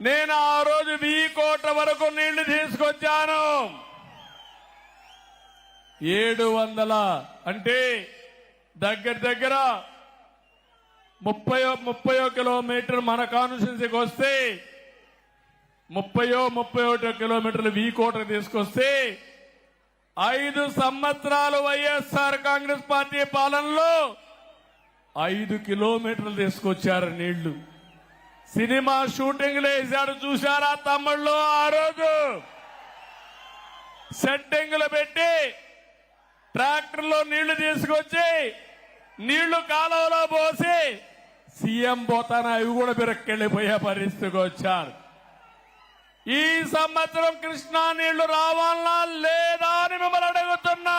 నేను ఆ రోజు వెయ్యి కోట్ల వరకు నీళ్ళు తీసుకొచ్చాను. ఏడు వందల అంటే దగ్గర దగ్గర ముప్పయో ముప్పయో కిలోమీటర్ మన కాన్స్టిట్యున్సీకి వస్తే ముప్పయో ముప్పై ఒకటో కిలోమీటర్లు వీ కోట తీసుకొస్తే ఐదు సంవత్సరాలు వైఎస్ఆర్ కాంగ్రెస్ పార్టీ పాలనలో ఐదు కిలోమీటర్లు తీసుకొచ్చారు నీళ్ళు. సినిమా షూటింగ్లు వేశాడు చూశారా? తమ్ముళ్ళు ఆ రోజు. సెట్టింగ్లు పెట్టి ట్రాక్టర్లో నీళ్ళు తీసుకొచ్చి నీళ్ళు కాలువలో పోసి సీఎం పోతాన? అవి కూడా బిరక్కెళ్ళిపోయే పరిస్థితికి వచ్చారు. ఈ సంవత్సరం కృష్ణా నీళ్ళు రావాలా? లే అని మిమ్మల్ని అడుగుతున్నా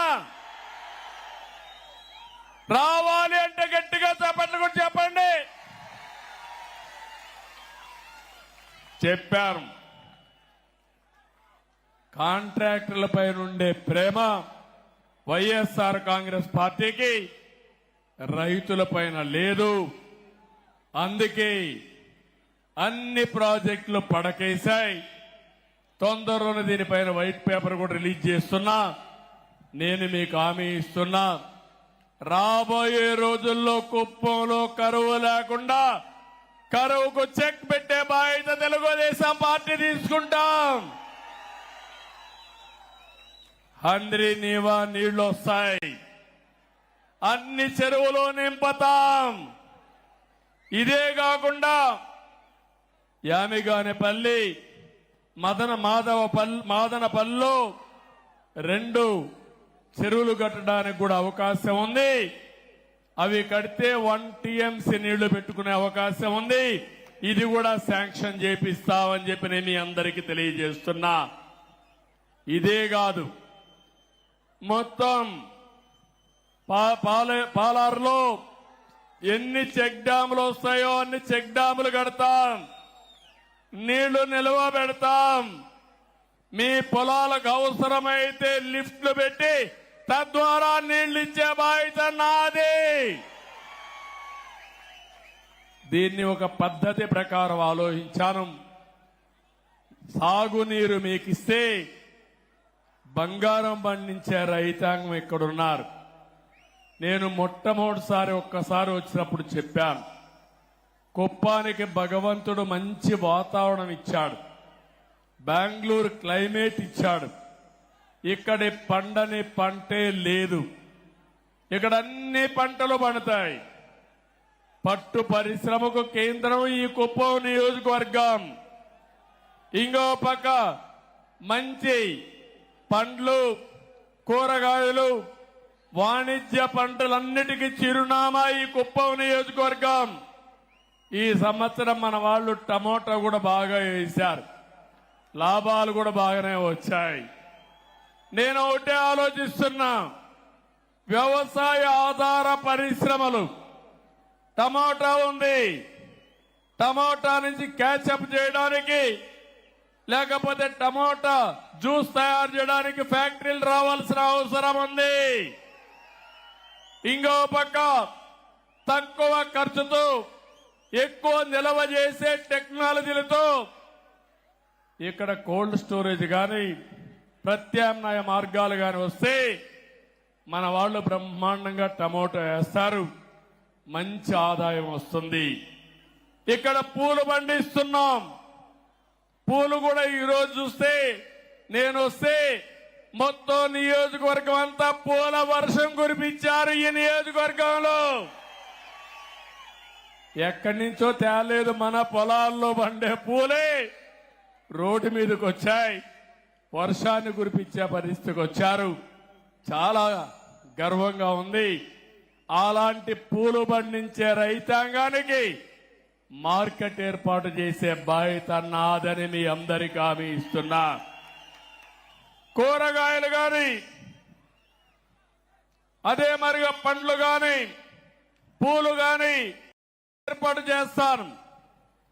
రావాలి అంటే గట్టిగా చెప్పండి కూడా చెప్పండి చెప్పారు. కాంట్రాక్టర్లపై నుండే ప్రేమ వైఎస్ఆర్ కాంగ్రెస్ పార్టీకి రైతులపైన లేదు. అందుకే అన్ని ప్రాజెక్టులు పడకేశాయి. తొందరలోనే దీనిపైన వైట్ పేపర్ కూడా రిలీజ్ చేస్తున్నా. నేను మీకు హామీ ఇస్తున్నా. రాబోయే రోజుల్లో కుప్పంలో కరువు లేకుండా కరువుకు చెక్ పెట్టే బాధ్యత తెలుగుదేశం పార్టీ తీసుకుంటాం. హంద్రి నీవా నీళ్ళు వస్తాయి. అన్ని చెరువులు నింపుతాం. ఇదే కాకుండా యామిగానేపల్లి మదన మాధవ పల్ మాదనపల్లిలో రెండు చెరువులు కట్టడానికి కూడా అవకాశం ఉంది. అవి కడితే వన్ టీఎంసీ నీళ్ళు పెట్టుకునే అవకాశం ఉంది. ఇది కూడా శాంక్షన్ చేపిస్తామని చెప్పి నేను మీ అందరికీ తెలియజేస్తున్నా. ఇదే కాదు. మొత్తం పా- పాల- పాలారులో ఎన్ని చెక్ డ్యాములు వస్తాయో అన్ని చెక్ డ్యాములు కడతాం. నీళ్ళు నిల్వ పెడతాం. మీ పొలాలకు అవసరమైతే లిఫ్ట్లు పెట్టి తద్వారా నీళ్ళు బాధ్యత నాది. దీన్ని ఒక పద్ధతి ప్రకారం ఆలోచించాను. సాగునీరు మీకు ఇస్తే బంగారం పండించే రైతాంగం ఇక్కడున్నారు. నేను మొట్టమొదటిసారి ఒక్కసారి వచ్చినప్పుడు చెప్పాను. కుప్పానికి భగవంతుడు మంచి వాతావరణం ఇచ్చాడు. బెంగళూరు క్లైమేట్ ఇచ్చాడు. ఇక్కడి పండని పంటే లేదు. ఇక్కడ అన్ని పంటలు పండుతాయి. పట్టు పరిశ్రమకు కేంద్రం ఈ కుప్పం నియోజకవర్గం. ఇంకో పక్క మంచి పండ్లు కూరగాయలు వాణిజ్య పంటలన్నిటికీ చిరునామా ఈ కుప్పం నియోజకవర్గం. ఈ సంవత్సరం మన వాళ్ళు టమోటా కూడా బాగా వేశారు. లాభాలు కూడా బాగానే వచ్చాయి. నేను ఒకటే ఆలోచిస్తున్నా. వ్యవసాయ ఆధార పరిశ్రమలు. టమోటా ఉంది. టమాటా నుంచి క్యాచప్ చేయడానికి లేకపోతే టమోటా జ్యూస్ తయారు చేయడానికి ఫ్యాక్టరీలు రావాల్సిన అవసరం ఉంది. ఇంకో పక్క తక్కువ ఖర్చుతో ఎక్కువ నిల్వ చేసే టెక్నాలజీలతో ఇక్కడ కోల్డ్ స్టోరేజ్ కానీ ప్రత్యామ్నాయ మార్గాలు కానీ వస్తే మన వాళ్ళు బ్రహ్మాండంగా టమోటా వేస్తారు. మంచి ఆదాయం వస్తుంది. ఇక్కడ పూలు పండిస్తున్నాం. పూలు కూడా ఈరోజు చూస్తే నేను వస్తే మొత్తం నియోజకవర్గం అంతా పూల వర్షం కురిపించారు ఈ నియోజకవర్గంలో. ఎక్కడి నుంచో తేలేదు మన పొలాల్లో పండే పూలే రోడ్డు మీదకి వచ్చాయి. వర్షాన్ని కురిపించే పరిస్థితికి వచ్చారు. చాలా గర్వంగా ఉంది. అలాంటి పూలు పండించే రైతాంగానికి మార్కెట్ ఏర్పాటు చేసే బాధ్యత నాదని మీ అందరికీ హామీ ఇస్తున్నా. కూరగాయలు గాని అదే మరిగా పండ్లు గాని పూలు గాని ఏర్పాటు చేస్తాను.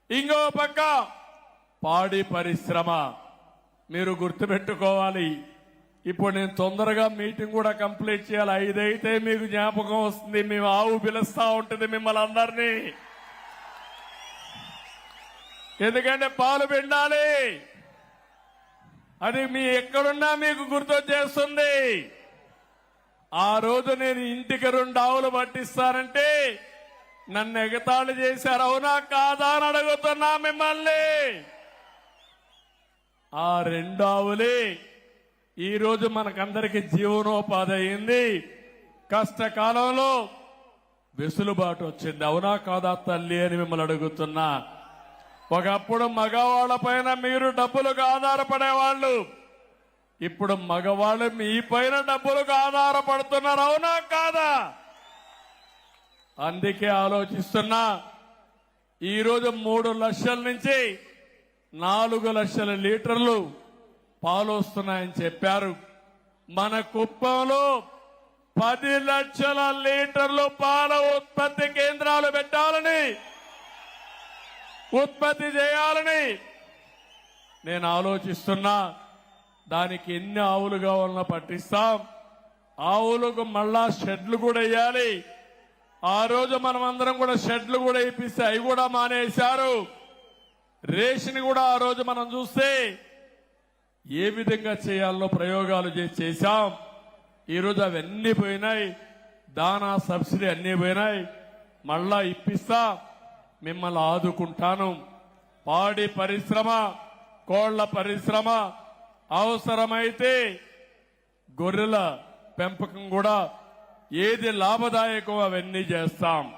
ఇంకో పక్క పాడి పరిశ్రమ. మీరు గుర్తుపెట్టుకోవాలి. ఇప్పుడు నేను తొందరగా మీటింగ్ కూడా కంప్లీట్ చేయాలి. ఐదైతే మీకు జ్ఞాపకం వస్తుంది. మేము ఆవు పిలుస్తా ఉంటుంది మిమ్మల్ని అందరినీ. ఎందుకంటే పాలు పిండాలి. అది మీ ఎక్కడున్నా మీకు గుర్తొచ్చేస్తుంది. ఆ రోజు నేను ఇంటికి రెండు ఆవులు పట్టిస్తానంటే నన్ను ఎగతాళి చేశారు. అవునా కాదా అని అడుగుతున్నా మిమ్మల్ని. ఆ రెండు ఆవులే ఈరోజు మనకందరికి జీవనోపాధి అయింది. కష్టకాలంలో వెసులుబాటు వచ్చింది. అవునా కాదా తల్లి అని మిమ్మల్ని అడుగుతున్నా. ఒకప్పుడు మగవాళ్ళ పైన మీరు డబ్బులుగా ఆధారపడేవాళ్ళు. ఇప్పుడు మగవాళ్ళు మీ పైన డబ్బులుగా ఆధారపడుతున్నారు. అవునా కాదా? అందుకే ఆలోచిస్తున్నా. ఈరోజు మూడు లక్షల నుంచి నాలుగు లక్షల లీటర్లు పాలు వస్తున్నాయని చెప్పారు. మన కుప్పంలో పది లక్షల లీటర్లు పాల ఉత్పత్తి కేంద్రాలు పెట్టాలని ఉత్పత్తి చేయాలని నేను ఆలోచిస్తున్నా. దానికి ఎన్ని ఆవులు కావాలన్నా పట్టిస్తాం. ఆవులకు మళ్ళా షెడ్లు కూడా వేయాలి. ఆ రోజు మనం అందరం కూడా షెడ్లు కూడా ఇప్పిస్తే అవి కూడా మానేశారు. రేషన్ కూడా ఆ రోజు మనం చూస్తే ఏ విధంగా చేయాలో ప్రయోగాలు చేశాం. ఈరోజు అవన్నీ పోయినాయి. దానా సబ్సిడీ అన్నీ పోయినాయి. మళ్ళా ఇప్పిస్తా. మిమ్మల్ని ఆదుకుంటాను. పాడి పరిశ్రమ కోళ్ళ పరిశ్రమ అవసరమైతే గొర్రెల పెంపకం కూడా ఏది లాభదాయకం అవన్నీ చేస్తాం.